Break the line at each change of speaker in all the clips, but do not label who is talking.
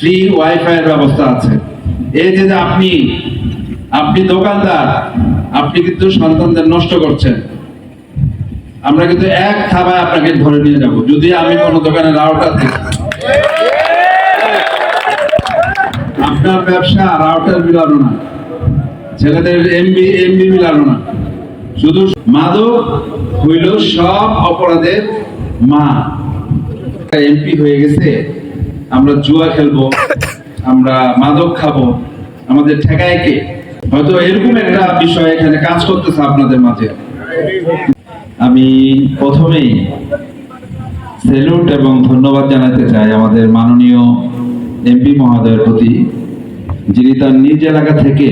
Free wifi এর ব্যবস্থা আছে। এই যে আপনি আপনি দোকানদার, আপনি কিন্তু সন্তানদের নষ্ট করছেন। আমরা কিন্তু এক থাবায় আপনাকে ধরে নিয়ে যাব। যদি আমি কোনো দোকানে রাউটার দেখি আপনার ব্যবসা রাউটার মিলানো না। ছেলেদের এমবি এমবি মিলানো না। শুধু মাদক হইল সব অপরাধের মা। এমপি হয়ে গেছে। আমরা জুয়া খেলব, আমরা মাদক খাব, আমাদের ঠেকায় কে? হয়তো এরকম একটা বিষয় এখানে কাজ করতেছে আপনাদের মাঝে। আমি প্রথমেই সেলুট এবং ধন্যবাদ জানাতে চাই আমাদের মাননীয় এমপি মহোদয়ের প্রতি, যিনি তার নিজ এলাকা থেকে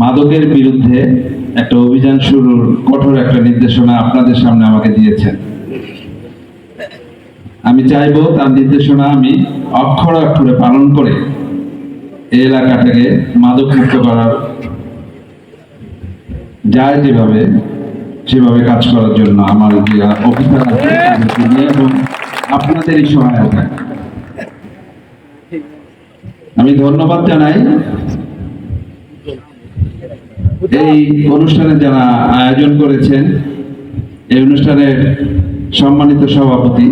মাদকের বিরুদ্ধে একটা অভিযান শুরুর কঠোর একটা নির্দেশনা আপনাদের সামনে আমাকে দিয়েছেন। আমি চাইব তার নির্দেশনা আমি অক্ষর অক্ষরে পালন করে এই এলাকাটাকে মাদক মুক্ত করার। যায় যেভাবে, সেভাবে কাজ করার জন্য আমার যে নিয়ে এবং আপনাদেরই সহায়তা। আমি ধন্যবাদ জানাই। এই অনুষ্ঠানে যারা আয়োজন করেছেন, এই অনুষ্ঠানের সম্মানিত সভাপতি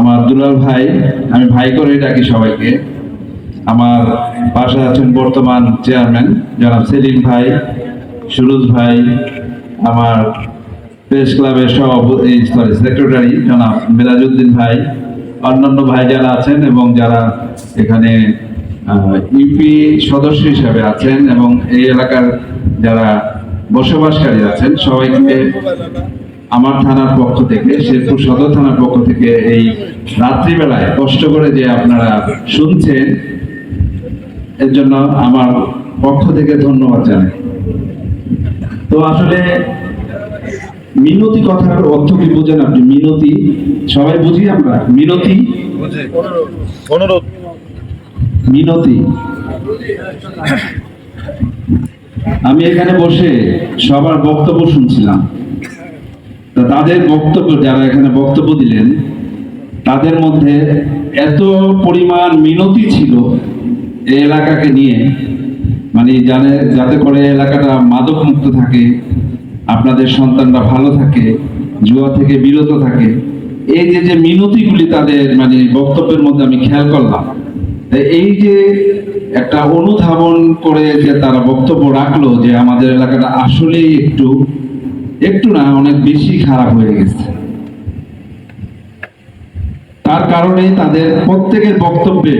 আমার দুলাল ভাই, আমি ভাই করে ডাকি সবাইকে। আমার পাশে আছেন বর্তমান চেয়ারম্যান, জনাব সেলিম ভাই, সুরজ ভাই, আমার প্রেস ক্লাবের সভাপতি সরি সেক্রেটারি জনাব মেরাজউদ্দিন ভাই, অন্যান্য ভাই যারা আছেন এবং যারা এখানে ইউপি সদস্য হিসাবে আছেন এবং এই এলাকার যারা বসবাসকারী আছেন, সবাইকে আমার থানার পক্ষ থেকে শেরপুর সদর থানার পক্ষ থেকে এই রাত্রিবেলায় কষ্ট করে যে আপনারা শুনছেন এর জন্য আমার পক্ষ থেকে ধন্যবাদ জানাই। তো আসলে মিনতি কথার অর্থ কি বোঝেন আপনি? মিনতি সবাই বুঝি আমরা? মিনতি?
অনুরোধ।
মিনতি। আমি এখানে বসে সবার বক্তব্য শুনছিলাম। তা তাদের বক্তব্য, যারা এখানে বক্তব্য দিলেন, তাদের মধ্যে এত পরিমাণ মিনতি ছিল এই এলাকাকে নিয়ে। মানে জানে যাতে করে এলাকাটা মাদক মুক্ত থাকে, আপনাদের সন্তানরা ভালো থাকে, জুয়া থেকে বিরত থাকে, এই যে যে মিনতিগুলি তাদের মানে বক্তব্যের মধ্যে আমি খেয়াল করলাম এই যে একটা অনুধাবন করে যে তারা বক্তব্য রাখল যে আমাদের এলাকাটা আসলেই একটু একটু না, অনেক বেশি খারাপ হয়ে গেছে। তার কারণে তাদের প্রত্যেকের বক্তব্যে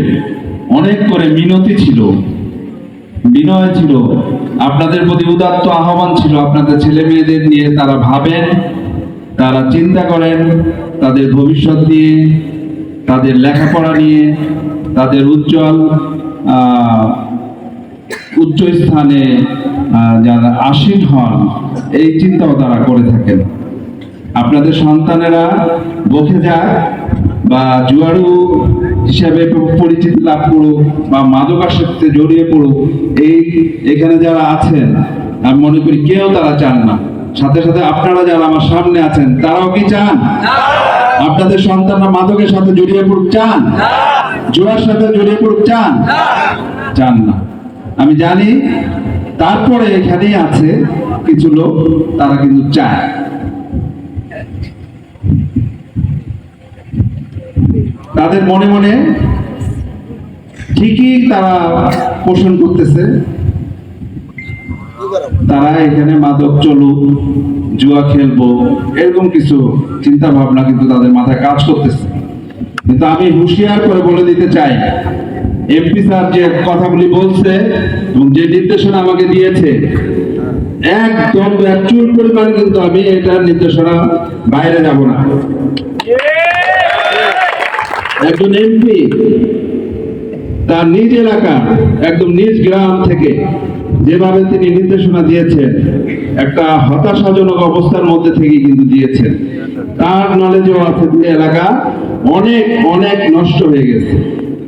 অনেক করে মিনতি ছিল, বিনয় ছিল, আপনাদের প্রতি উদাত্ত আহ্বান ছিল, আপনাদের ছেলে মেয়েদের নিয়ে তারা ভাবেন, তারা চিন্তা করেন, তাদের ভবিষ্যৎ নিয়ে, তাদের লেখাপড়া নিয়ে, তাদের উজ্জ্বল উচ্চ স্থানে যারা আসীন হন, এই চিন্তাও তারা করে থাকেন। আপনাদের সন্তানেরা বসে যাক বা জুয়ারু হিসাবে পরিচিতি লাভ করুক বা মাদকাসক্তে জড়িয়ে পড়ুক, এই এখানে যারা আছেন, আমি মনে করি কেউ তারা চান না। সাথে সাথে আপনারা যারা আমার সামনে আছেন, তারাও কি চান? আপনাদের সন্তানরা মাদকের সাথে জড়িয়ে পড়ুক, চান? জুয়ার সাথে জড়িয়ে পড়ুক, চান? চান না। আমি জানি তারপরে এখানেই আছে কিছু লোক, তারা কিন্তু চায়। তাদের মনে মনে ঠিকই তারা পোষণ করতেছে। তারা এখানে মাদক চলুক, জুয়া খেলব, এরকম কিছু চিন্তা ভাবনা কিন্তু তাদের মাথায় কাজ করতেছে। কিন্তু আমি হুঁশিয়ার করে বলে দিতে চাই এমপি স্যার যে কথাগুলি বলছে এবং যে নির্দেশনা আমাকে দিয়েছে, একদম এক চুল পরিমাণ কিন্তু আমি এটার নির্দেশনা বাইরে যাব না। একজন এমপি, তার নিজ এলাকা, একদম নিজ গ্রাম থেকে যেভাবে তিনি নির্দেশনা দিয়েছেন, একটা হতাশাজনক অবস্থার মধ্যে থেকে কিন্তু দিয়েছেন। তার নলেজও আছে যে এলাকা, অনেক অনেক নষ্ট হয়ে গেছে।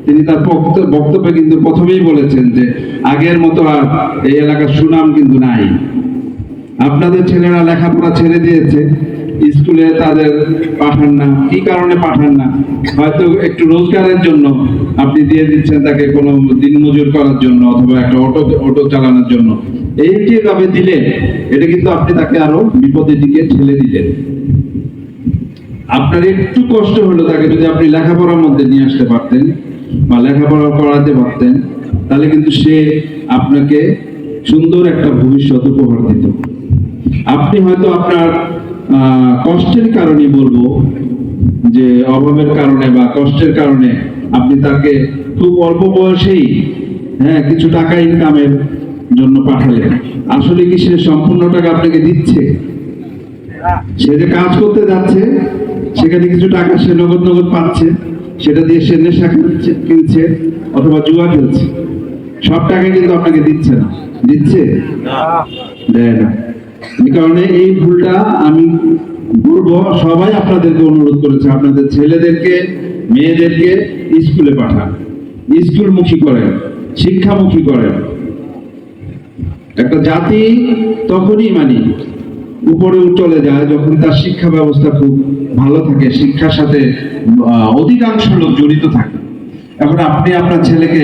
তিনি তার বক্তব্যে কিন্তু প্রথমেই বলেছেন যে আগের মতো আর এই এলাকার সুনাম কিন্তু নাই। আপনাদের ছেলেরা লেখাপড়া ছেড়ে দিয়েছে, স্কুলে তাদের পাঠান না। কি কারণে পাঠান না? হয়তো একটু রোজগারের জন্য আপনি দিয়ে দিচ্ছেন তাকে কোনো দিন মজুর করার জন্য অথবা একটা অটো অটো চালানোর জন্য। এই যেভাবে দিলেন এটা কিন্তু আপনি তাকে আরও বিপদের দিকে ঠেলে দিলেন। আপনার একটু কষ্ট হলো তাকে যদি আপনি লেখাপড়ার মধ্যে নিয়ে আসতে পারতেন। বা লেখাপড়া করাতে পারতেন, তাহলে কিন্তু সে আপনাকে সুন্দর একটা ভবিষ্যৎ উপহার দিত। আপনি হয়তো আপনার কষ্টের কারণে বলব যে, অভাবের কারণে বা কষ্টের কারণে আপনি তাকে খুব অল্প বয়সেই হ্যাঁ কিছু টাকা ইনকামের জন্য পাঠালেন। আসলে কি সে সম্পূর্ণ টাকা আপনাকে দিচ্ছে? সে যে কাজ করতে যাচ্ছে, সেখানে কিছু টাকা সে নগদ নগদ পাচ্ছে। সেটা দিয়ে সে নেশা কিনছে কিনছে অথবা জুয়া খেলছে। সব টাকা কিন্তু আপনাকে দিচ্ছে না। দিচ্ছে? দেয় না। এই কারণে এই ভুলটা আমি বলব সবাই আপনাদেরকে অনুরোধ করেছে আপনাদের ছেলেদেরকে মেয়েদেরকে স্কুলে পাঠান। স্কুলমুখী করেন শিক্ষামুখী করেন। একটা জাতি তখনই মানি উপরে চলে যায় যখন তার শিক্ষা ব্যবস্থা খুব ভালো থাকে, শিক্ষার সাথে অধিকাংশ লোক জড়িত থাকে। এখন আপনি আপনার ছেলেকে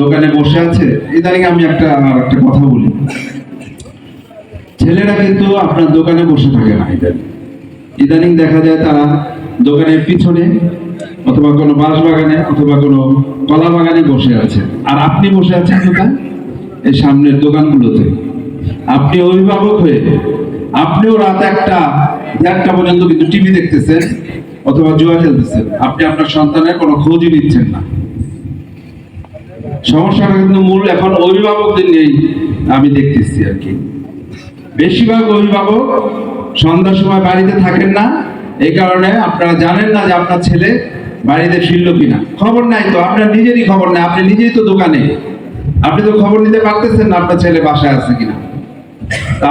দোকানে বসে আছে, ইদানিং আমি একটা একটা কথা বলি। ছেলেরা কিন্তু আপনার দোকানে বসে থাকে না ইদানিং। ইদানিং দেখা যায় তারা দোকানের পিছনে অথবা কোনো বাঁশ বাগানে অথবা কোনো কলা বাগানে বসে আছে। আর আপনি বসে আছেন কোথায়? এই সামনের দোকানগুলোতে। আপনি অভিভাবক হয়ে আপনিও রাত একটা দেড়টা পর্যন্ত কিন্তু টিভি দেখতেছেন অথবা জুয়া খেলতেছেন। আপনি আপনার সন্তানের কোনো খোঁজই নিচ্ছেন না। সমস্যাটা কিন্তু মূল এখন অভিভাবকদের নিয়েই আমি দেখতেছি আর কি। বেশিরভাগ অভিভাবক সন্ধ্যার সময় বাড়িতে থাকেন না, এই কারণে আপনারা জানেন না যে আপনার ছেলে বাড়িতে ফিরলো কিনা। খবর নাই তো, আপনার নিজেরই খবর নাই, আপনি নিজেই তো দোকানে। আপনি তো খবর নিতে পারতেছেন না আপনার ছেলে বাসায় আছে কিনা।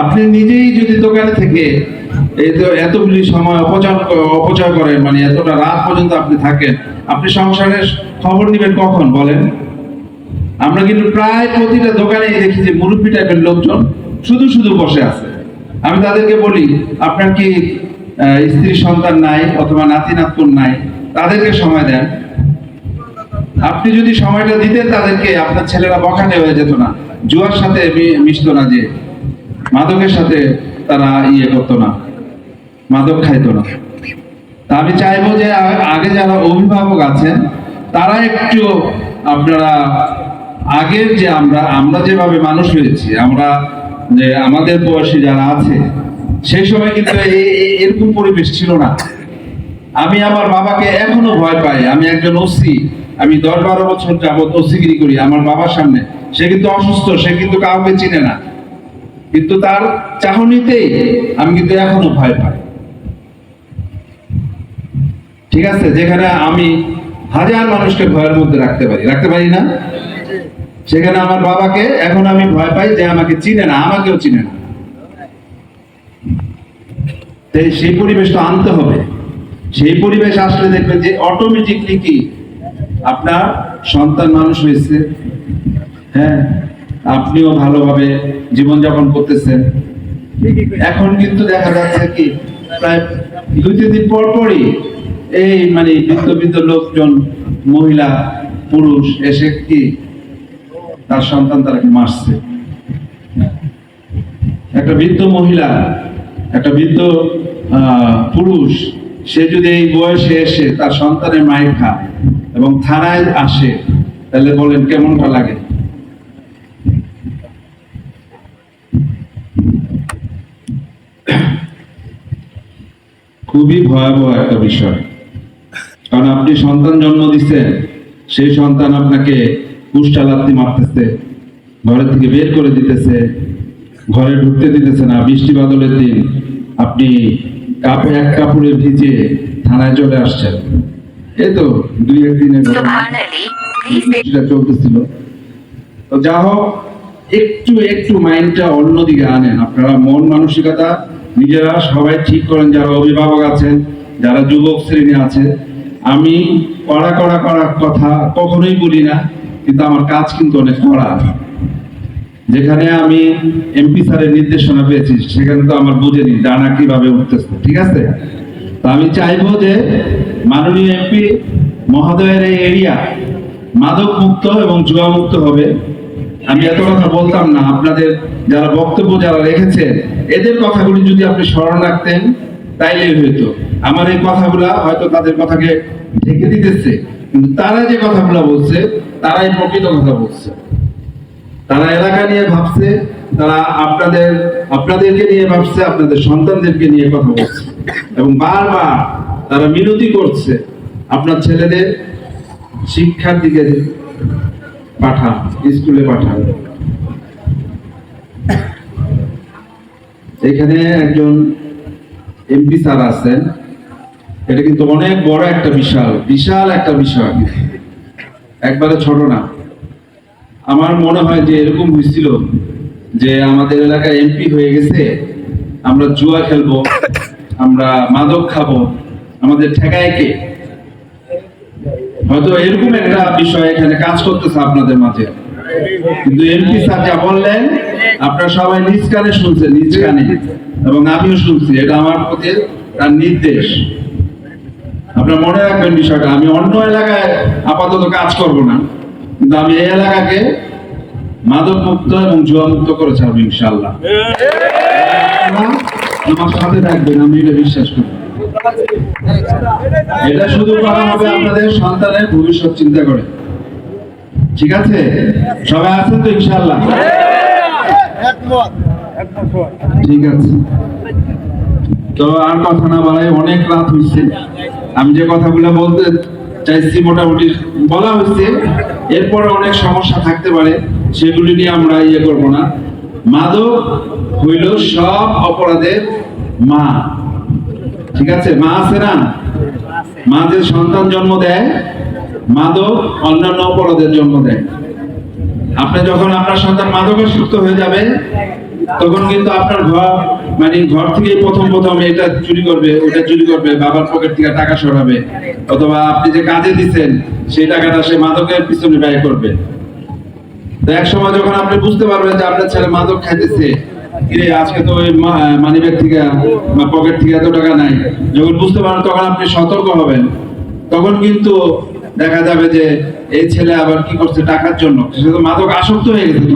আপনি নিজেই যদি দোকানে থেকে এই তো এতগুলি সময় অপচয় অপচয় করেন মানে এতটা রাত পর্যন্ত আপনি থাকেন, আপনি সংসারের খবর নেবেন কখন বলেন? আমরা কিন্তু প্রায় প্রতিটা দোকানেই দেখি যে মুরব্বী টাইপের লোকজন শুধু শুধু বসে আছে। আমি তাদেরকে বলি, আপনার কি স্ত্রী সন্তান নাই অথবা নাতি নাতকুন নাই, তাদেরকে সময় দেন। আপনি যদি সময়টা দিতেন তাদেরকে, আপনার ছেলেরা বখাটে হয়ে যেত না, জুয়ার সাথে মিশতো না যে। মাদকের সাথে তারা ইয়ে করতো না। মাদক খাইতো না। তা আমি চাইব যে আগে যারা অভিভাবক আছেন, তারা একটু আপনারা আগের যে আমরা আমরা যেভাবে মানুষ হয়েছি, আমরা যে আমাদের বয়সী যারা আছে, সেই সময় কিন্তু এরকম পরিবেশ ছিল না। আমি আমার বাবাকে এখনও ভয় পাই। আমি একজন ওসি। আমি দশ বারো বছর যাবত ওসিগিরি করি আমার বাবার সামনে। সে কিন্তু অসুস্থ, সে কিন্তু কাউকে চিনে না। কিন্তু তার চাহনিতেই আমি কিন্তু এখনও ভয় পাই। ঠিক আছে? যেখানে আমি হাজার মানুষকে ভয়ের মধ্যে রাখতে পারি। রাখতে পারি না? সেখানে আমার বাবাকে এখন আমি ভয় পাই যে আমাকে চিনে না, আমাকেও চিনে না। সেই পরিবেশটা আনতে হবে। সেই পরিবেশ আসলে দেখবেন যে অটোমেটিকলি কি? আপনার সন্তান মানুষ হয়েছে। হ্যাঁ? আপনিও ভালোভাবে জীবনযাপন করতেছেন। এখন কিন্তু দেখা যাচ্ছে কি প্রায় দুই তিন দিন পর পরই এই মানে বৃদ্ধ বৃদ্ধ লোকজন মহিলা পুরুষ এসে কি তার সন্তান তারাকে মারছে। একটা বৃদ্ধ মহিলা একটা বৃদ্ধ আহ, পুরুষ সে যদি এই বয়সে এসে তার সন্তানের মায়ের খায় এবং থানায় আসে তাহলে বলেন কেমনটা লাগে? খুবই ভয়াবহ একটা বিষয়। কারণ আপনি সন্তান জন্ম দিচ্ছেন সেই সন্তান আপনাকে কুষ্টা লাত্তি মারতেছে ঘরে থেকে বের করে দিতেছে ঘরে ঢুকতে দিতেছে না। বৃষ্টি বাদলের দিন আপনি কাপে এক কাপড়ে ভিজে থানায় চলে আসছেন। এই তো দুই একদিনের ঘটনা। চলতেছিল। তো যা হোক একটু একটু মাইন্ডটা অন্যদিকে আনেন। আপনারা মন মানসিকতা নিজেরা সবাই ঠিক করেন যারা অভিভাবক আছেন, যারা যুবক শ্রেণি আছে। আমি কড়া কড়া কড়া কথা কখনোই বলি না, কিন্তু আমার কাজ কিন্তু অনেক কড়া। যেখানে আমি এমপি স্যারের নির্দেশনা পেয়েছি, সেখানে তো আমার বুঝেনি ডানা কীভাবে উঠতেছে, ঠিক আছে? তো আমি চাইব যে মাননীয় এমপি মহোদয়ের এই এরিয়া মাদক মুক্ত এবং জুয়া মুক্ত হবে। আমি এত কথা বলতাম না, আপনাদের যারা বক্তব্য যারা রেখেছেন, এদের কথাগুলি যদি আপনি স্মরণ রাখতেন, তাইলেই হইতো। আমার এই কথাগুলা হয়তো তাদের কথাকে ঢেকে দিতেছে, কিন্তু তারা যে কথাগুলা বলছে, তারাই প্রকৃত কথা বলছে। তারা এলাকা নিয়ে ভাবছে, তারা আপনাদের, আপনাদেরকে নিয়ে ভাবছে, আপনাদের সন্তানদেরকে নিয়ে কথা বলছে। এবং বারবার তারা মিনতি করছে, আপনার ছেলেদের শিক্ষার দিকে পাঠান, স্কুলে পাঠান। এখানে একজন এমপি স্যার আছেন। এটা কিন্তু অনেক বড় একটা বিশাল বিশাল একটা বিষয়। একবারে ছোট না। আমার মনে হয় যে এরকম হয়েছিল যে আমাদের এলাকায় এমপি হয়ে গেছে, আমরা জুয়া খেলব, আমরা মাদক খাব, আমাদের ঠেকায় কে? হয়তো এরকম একটা বিষয় এখানে কাজ করতেছে আপনাদের মাঝে। কিন্তু এমপি স্যার যা বললেন আপনারা সবাই নিজ কানে শুনছেন নিজ কানে। এবং আমিও শুনছি এটা আমার প্রতি তার নির্দেশ। আপনারা মনে রাখবেন বিষয়টা আমি অন্য এলাকায় আপাতত কাজ করব না কিন্তু আমি এই এলাকাকে মাদক মুক্ত এবং জুয়া মুক্ত করে ছাড়বো ইনশাল্লাহ আমার সাথে থাকবেন আমি এটা বিশ্বাস করি। এটা শুধু করা হবে আপনাদের সন্তানের ভবিষ্যৎ চিন্তা করে। ঠিক আছে? সবাই আছেন তো ইনশাল্লাহ ঠিক আছে। তো আর কথা না বলাই অনেক রাত হয়েছে আমি যে কথাগুলো বলতে চাইছি মোটামুটি বলা হয়েছে এরপরে অনেক সমস্যা থাকতে পারে, সেগুলি নিয়ে আমরা ইয়ে করব না। মাদক হইল সব অপরাধের মা। ঠিক আছে? মা আছে না? মা যে সন্তান জন্ম দেয়, মাদক অন্যান্য অপরাধের জন্ম দেয়। আপনি যখন আপনার সন্তান মাদকাসক্ত হয়ে যাবে, তখন কিন্তু আপনার ঘর মানে ঘর থেকেই প্রথম প্রথম এটা চুরি করবে, ওটা চুরি করবে, বাবার পকেট থেকে টাকা সরাবে। অথবা আপনি যে কাজে দিচ্ছেন, সেই টাকাটা সে মাদকের পিছনে ব্যয় করবে। তো এক সময় যখন আপনি বুঝতে পারবেন যে আপনার ছেলে মাদক খাইতেছে আজকে তো ওই মানি ব্যাগ থেকে পকেট থেকে এত টাকা নাই। যখন বুঝতে পারবেন, তখন আপনি সতর্ক হবেন। তখন কিন্তু দেখা যাবে যে এই ছেলে আবার কি করছে টাকার জন্য। সে তো মাদক আসক্ত হয়ে গেছে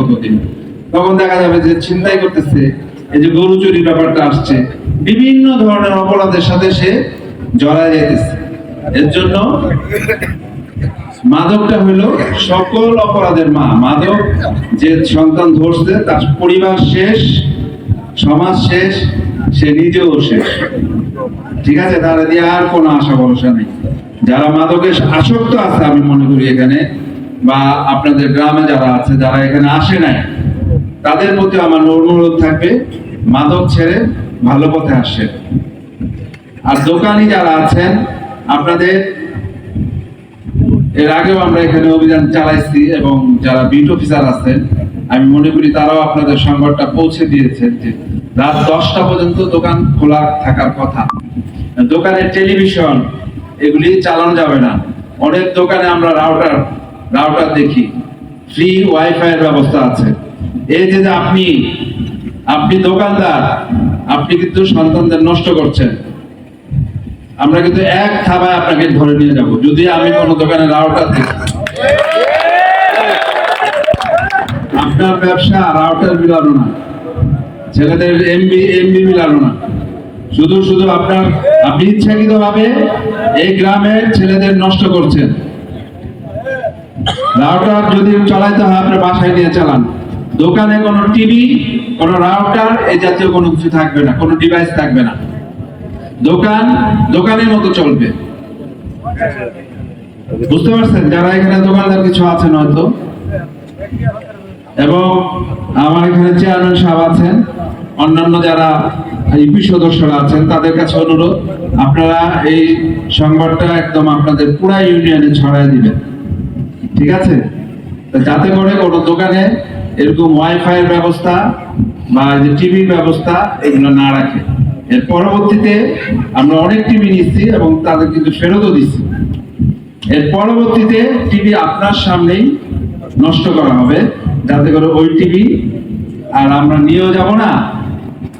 তখন দেখা যাবে যে চিন্তাই করতেছে। এই যে গরু চুরির ব্যাপারটা আসছে। বিভিন্ন ধরনের অপরাধের সাথে সে জড়ায় যেতেছে এর জন্য মাদকটা হলো সকল অপরাধের মা। মাদক যে সন্তান ধরছে, তার পরিবার শেষ, সমাজ শেষ, সে নিজেও শেষ। ঠিক আছে? তারা দিয়ে আর কোনো আশা ভরসা নেই। যারা মাদকে আসক্ত আছে, আমি মনে করি এখানে, বা আপনাদের গ্রামে যারা আছে, যারা এখানে আসে নাই, তাদের প্রতি আমার অনুরোধ থাকবে, মাদক ছেড়ে ভালো পথে আসে আর দোকানি যারা আছেন, আপনাদের এর আগেও আমরা এখানে অভিযান চালাইছি এবং যারা বিট অফিসার আছেন, আমি মনে করি তারাও আপনাদের সংবাদটা পৌঁছে দিয়েছেন যে রাত দশটা পর্যন্ত দোকান খোলা থাকার কথা। দোকানের টেলিভিশন, এগুলি চালানো যাবে না। অনেক দোকানে আমরা রাউটার রাউটার দেখি। ফ্রি ওয়াইফাই এর ব্যবস্থা আছে। এই যে আপনি আপনি দোকানদার, আপনি কিন্তু সন্তানদের নষ্ট করছেন। আমরা কিন্তু এক থাবায় আপনাকে ধরে নিয়ে যাব। যদি আমি কোনো দোকানে রাউটার দেখি আপনার ব্যবসা রাউটার মিলানো না। ছেলেদের এমবি এমবি মিলানো না। শুধু শুধু আপনার, আপনি ইচ্ছাকৃত ভাবে এই গ্রামের ছেলেদের নষ্ট করছেন। রাউটার যদি চালাইতে হয়, আপনার বাসায় নিয়ে চালান। দোকানে কোনো টিভি কোনো রাউটার এই জাতীয় কোনো কিছু থাকবে না, কোনো ডিভাইস থাকবে না। দোকান, দোকানের মতো চলবে। বুঝতে পারছেন? যারা এখানে দোকানদার কিছু আছেন হয়তো। এবং আমার এখানে চেয়ারম্যান সাহেব আছেন। অন্যান্য যারা ইপি সদস্যরা আছেন, তাদের কাছে অনুরোধ, আপনারা এই সংবাদটা একদম আপনাদের পুরা ইউনিয়নে ছড়াই দিবেন। ঠিক আছে? যাতে করে কোনো দোকানে এরকম ওয়াইফাই ব্যবস্থা বা টিভির ব্যবস্থা এগুলো না রাখে। এর পরবর্তীতে আমরা অনেক টিভি নিচ্ছি এবং তাদের কিন্তু ফেরতও দিচ্ছি এর পরবর্তীতে টিভি আপনার সামনেই নষ্ট করা হবে। যাতে করে ওই টিভি আর আমরা নিয়েও যাব না,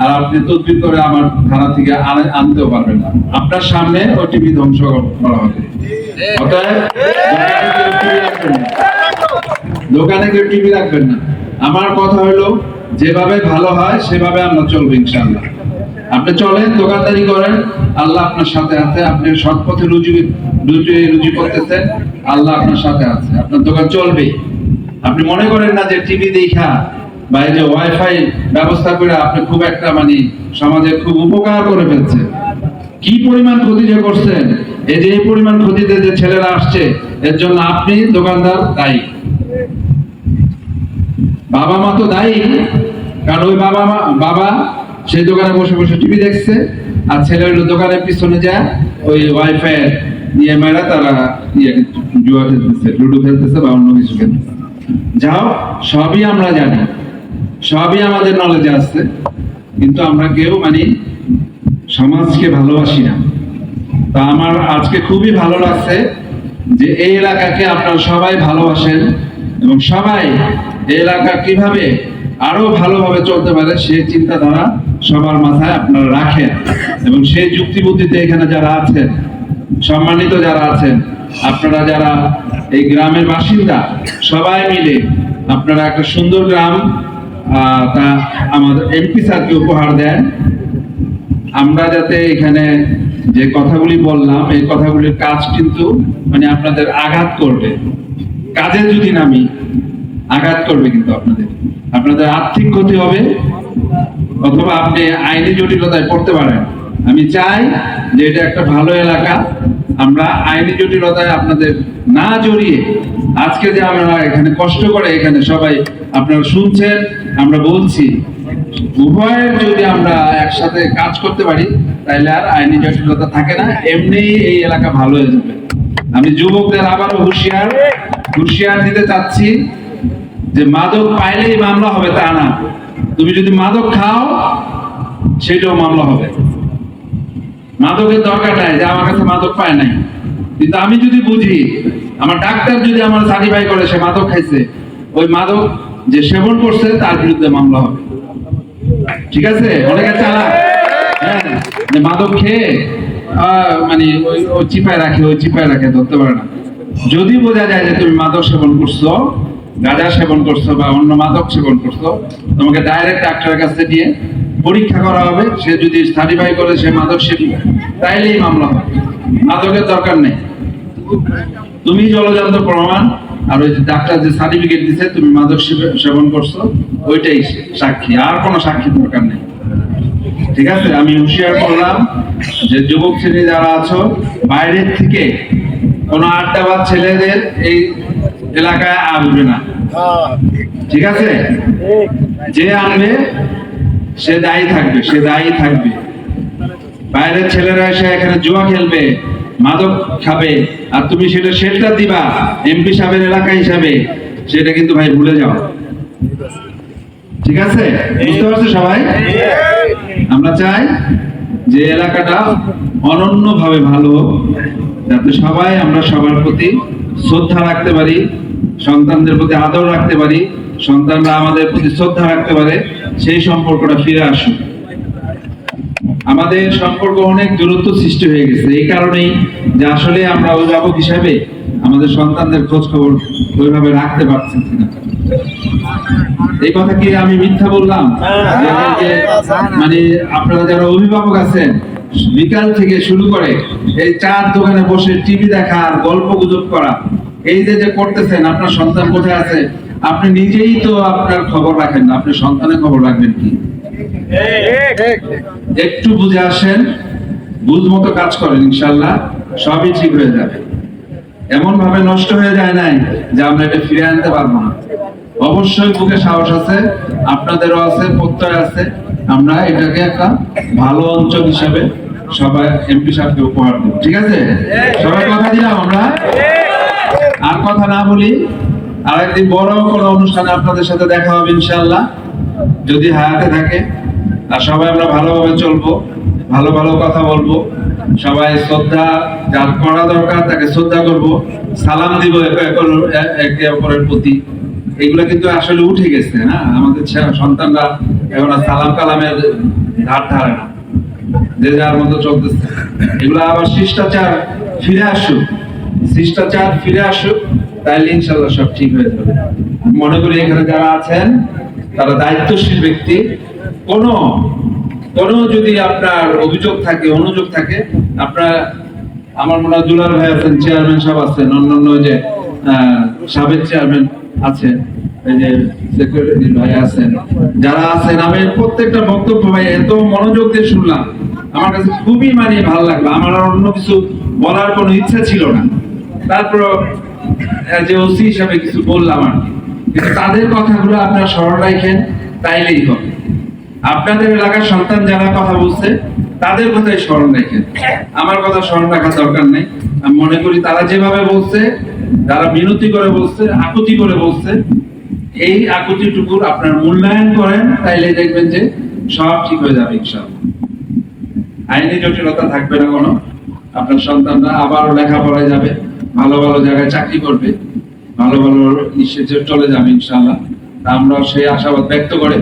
আর আপনি তদবির করে আমার থানা থেকে আনতেও পারবেন না। আপনার সামনে ওই টিভি ধ্বংস করা হবে। দোকানে কেউ টিভি রাখবেন না। আমার কথা হলো, যেভাবে ভালো হয়, সেভাবে আমরা চলবো ইনশাআল্লাহ। আপনি চলেন, দোকানদারি করেন, আল্লাহ আপনার সাথে আছে। আপনি সৎ পথে রুজি রুজি রুজি করতেছেন, আল্লাহ আপনার সাথে আছে। আপনার দোকান চলবে। আপনি মনে করেন না যে টিভি দেখা বা এই যে ওয়াইফাই ব্যবস্থা করে আপনি খুব একটা মানে সমাজে খুব উপকার করে ফেলছেন কি পরিমাণ ক্ষতি যে করছেন? এই যে পরিমাণ ক্ষতিতে যে ছেলেরা আসছে, এর জন্য আপনি দোকানদার দায়ী। বাবা মা তো দায়ী, কারণ ওই বাবা মা বাবা সেই দোকানে বসে বসে টিভি দেখছে, আর ছেলে দোকানের পিছনে যায়, ওই ওয়াইফাই নিয়ে মেয়েরা তারা ইয়ে জুয়া খেলতেছে, লুডো খেলতেছে বা অন্য কিছু খেলতেছে। যাও, সবই আমরা জানি, সবই আমাদের নলেজে আছে, কিন্তু আমরা কেউ মানে সমাজকে ভালোবাসি না। তা আমার আজকে খুবই ভালো লাগছে যে এই এলাকাকে আপনারা সবাই ভালোবাসেন এবং সবাই এই এলাকা কীভাবে আরও ভালোভাবে চলতে পারে সেই চিন্তাধারা সবার মাথায় আপনারা রাখেন। এবং সেই যুক্তিবুদ্ধিতে এখানে যারা আছেন, সম্মানিত যারা আছেন, আপনারা যারা এই গ্রামের বাসিন্দা, সবাই মিলে আপনারা একটা সুন্দর গ্রাম তা আমাদের এমপি স্যারকে উপহার দেন। আমরা যাতে এখানে যে কথাগুলি বললাম, এই কথাগুলির কাজ কিন্তু মানে আপনাদের আঘাত করবে। কাজে যদি নামি, আঘাত করবে কিন্তু আপনাদের। আপনাদের আর্থিক ক্ষতি হবে অথবা আপনি আইনি জটিলতায় পড়তে পারেন। আমি চাই যে এটা একটা ভালো এলাকা। আমরা আইনি জটিলতায় আপনাদের না জড়িয়ে আজকে যে আমরা এখানে কষ্ট করে এখানে সবাই আপনারা শুনছেন, আমরা বলছি, উভয়ের যদি আমরা একসাথে কাজ করতে পারি তাহলে আর আইনি জটিলতা থাকে না, এমনি এই এলাকা ভালো হয়ে যাবে। আমি যুবকদের আবারও হুঁশিয়ার হুঁশিয়ার দিতে চাচ্ছি যে মাদক পাইলেই মামলা হবে তা না। তুমি যদি মাদক খাও, সেটাও মামলা হবে। মাদকের দরকার নাই, যে আমার কাছে মাদক পায় নাই। কিন্তু আমি যদি বুঝি, আমার ডাক্তার যদি আমার সার্টিফাই করে সে মাদক খাইছে, ওই মাদক যে সেবন করছে, তার বিরুদ্ধে মামলা হবে। ঠিক আছে? অনেকে চালা হ্যাঁ মাদক খেয়ে মানে ওই চিপায় রাখে, ওই চিপায় রাখে, ধরতে পারে না। যদি বোঝা যায় যে তুমি মাদক সেবন করছ গাঁজা সেবন করছ বা অন্য মাদক সেবন করছ, তোমাকে ডাইরেক্ট ডাক্তারের কাছে দিয়ে পরীক্ষা করা হবে, সে যদি সার্টিফাই করে সে মাদক সেবী তাইলেই মামলা হবে। মাদকের দরকার নেই। তুমি জলজান্ত প্রমাণ, আর ওই ডাক্তার যে সার্টিফিকেট দিছে, তুমি মাদক সেবে- সেবন করছ, ওইটাই সাক্ষী। আর কোনো সাক্ষী দরকার নেই। ঠিক আছে? আমি হুঁশিয়ার করলাম যে যুবক শ্রেণি যারা আছো, বাইরের থেকে কোনো আড্ডাবাদ ছেলেদের এই এলাকায় আসবে না। ঠিক আছে? যে আনবে, সে দায়ী থাকবে, সে দায়ী থাকবে। বাইরের ছেলেরা এসে এখানে জুয়া খেলবে, মাদক খাবে, আর তুমি সেটা শেল্টার দিবা এমপি সাহেবের এলাকা হিসাবে। সেটা কিন্তু ভাই ভুলে যাও। ঠিক আছে? বুঝতে পারছ সবাই? আমরা চাই যে এলাকাটা অনন্য ভাবে ভালো যাতে সবাই আমরা সবার প্রতি শ্রদ্ধা রাখতে পারি সন্তানদের প্রতি আদর রাখতে পারি সন্তানরা আমাদের প্রতি শ্রদ্ধা রাখতে পারে সেই সম্পর্কটা ফিরে আসুক। আমাদের সম্পর্ক অনেক দূরত্ব সৃষ্টি হয়ে গেছে এই কারণেই যে আসলে আমরা অভিভাবক হিসাবে আমাদের সন্তানদের খোঁজ খবর ওইভাবে রাখতে পারছি না। এই কথা কি আমি মিথ্যা বললাম? যে এই যে মানে আপনারা যারা অভিভাবক আছেন বিকাল থেকে শুরু করে এই চার দোকানে বসে টিভি দেখা আর গল্প গুজব করা এই যে যে করতেছেন, আপনার সন্তান কোথায় আছে? আপনি নিজেই তো আপনার খবর রাখেন না। আপনি সন্তানের খবর রাখবেন কি? একটু বুঝে আসেন, বুঝ মতো কাজ করেন ইনশাল্লাহ, সবই ঠিক হয়ে যাবে। এমন ভাবে নষ্ট হয়ে যায় নাই যে আমরা এটা ফিরে আনতে পারব না। অবশ্যই বুকে সাহস আছে, আপনাদেরও আছে, প্রত্যয় আছে। আমরা এটাকে একটা ভালো অঞ্চল হিসাবে সবাই, এমপি সাহেবকে উপহার দেব। ঠিক আছে? সবাই কথা দিলাম আমরা? আর কথা না বলি আরেকদিন বড় কোনো অনুষ্ঠানে আপনাদের সাথে দেখা হবে ইনশাআল্লাহ। যদি হায়াতে থাকে, আর সবাই আমরা ভালোভাবে চলবো, ভালো ভালো কথা বলব, সবাই শ্রদ্ধা, যার করা দরকার তাকে শ্রদ্ধা করব, সালাম দিব একে অপরের প্রতি। এগুলা কিন্তু আসলে উঠে গেছে, না? আমাদের সন্তানরা এখন আর সালাম কালামের ধার ধারে না। যে যার মতো চলতেছে। এগুলো আবার শিষ্টাচার ফিরে আসুক। শিষ্টাচার ফিরে আসুক, তাহলে ইনশাল্লাহ সব ঠিক হয়ে যাবে। মনে করি এখানে যারা আছেন, তারা দায়িত্বশীল ব্যক্তি। কোন কোন যদি আপনার অভিযোগ থাকে, অনুযোগ থাকে, আপনার, আমার মনে হয় দুলার ভাই আছেন, চেয়ারম্যান সাহেব আছেন, অন্যান্য যে সাবেক চেয়ারম্যান আছেন আছেন, যারা আছেন, আমি প্রত্যেকটা বক্তব্য ভাই এত মনোযোগ দিয়ে শুনলাম। আমার কাছে খুবই মানে ভালো লাগল। আমার অন্য কিছু বলার কোনো ইচ্ছা ছিল না। তারপর যে ওসি হিসাবে কিছু বললাম আর কি। তাদের কথাগুলো আপনারা স্মরণ রাখেন তাইলেই হবে। আপনাদের এলাকার সন্তান যারা কথা বলছে, তাদের কথাই স্মরণ রাখেন আমার কথা স্মরণ রাখার দরকার নেই। আমি মনে করি তারা যেভাবে বলছে তারা মিনতি করে বলছে, আকুতি করে বলছে, এই আকুতিটুকুর আপনার মূল্যায়ন করেন, তাইলে দেখবেন যে সব ঠিক হয়ে যাবে ইনশাআল্লাহ। আইনি জটিলতা থাকবে না কোনো। আপনার সন্তানরা আবারও লেখাপড়ায় যাবে। ভালো ভালো জায়গায় চাকরি করবে, ভালো ভালো ইসে চলে যাবে ইনশাআল্লাহ। তা আমরা সেই আশাবাদ ব্যক্ত করে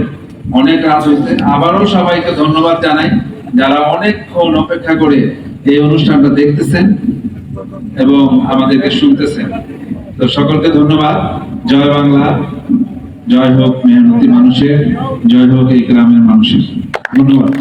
অনেক রাত হয়েছে। আবারও সবাইকে ধন্যবাদ জানাই যারা অনেকক্ষণ অপেক্ষা করে এই অনুষ্ঠানটা দেখতেছেন এবং আমাদেরকে শুনতেছেন। তো সকলকে ধন্যবাদ। জয় বাংলা, জয় হোক মেহনতি মানুষের, জয় হোক এই গ্রামের মানুষের। ধন্যবাদ।